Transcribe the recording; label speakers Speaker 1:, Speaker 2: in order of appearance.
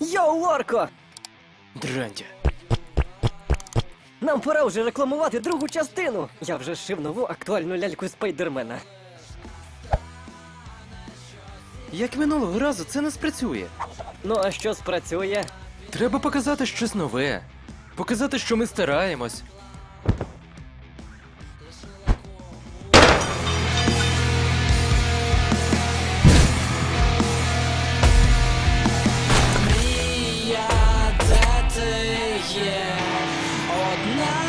Speaker 1: Йоу, Орко!
Speaker 2: Дрантя.
Speaker 1: Нам пора вже рекламувати другу частину. Я вже шив нову актуальну ляльку спайдермена.
Speaker 2: Як минулого разу це не спрацює.
Speaker 1: Ну а що спрацює?
Speaker 2: Треба показати щось нове. Показати, що ми стараємось. now.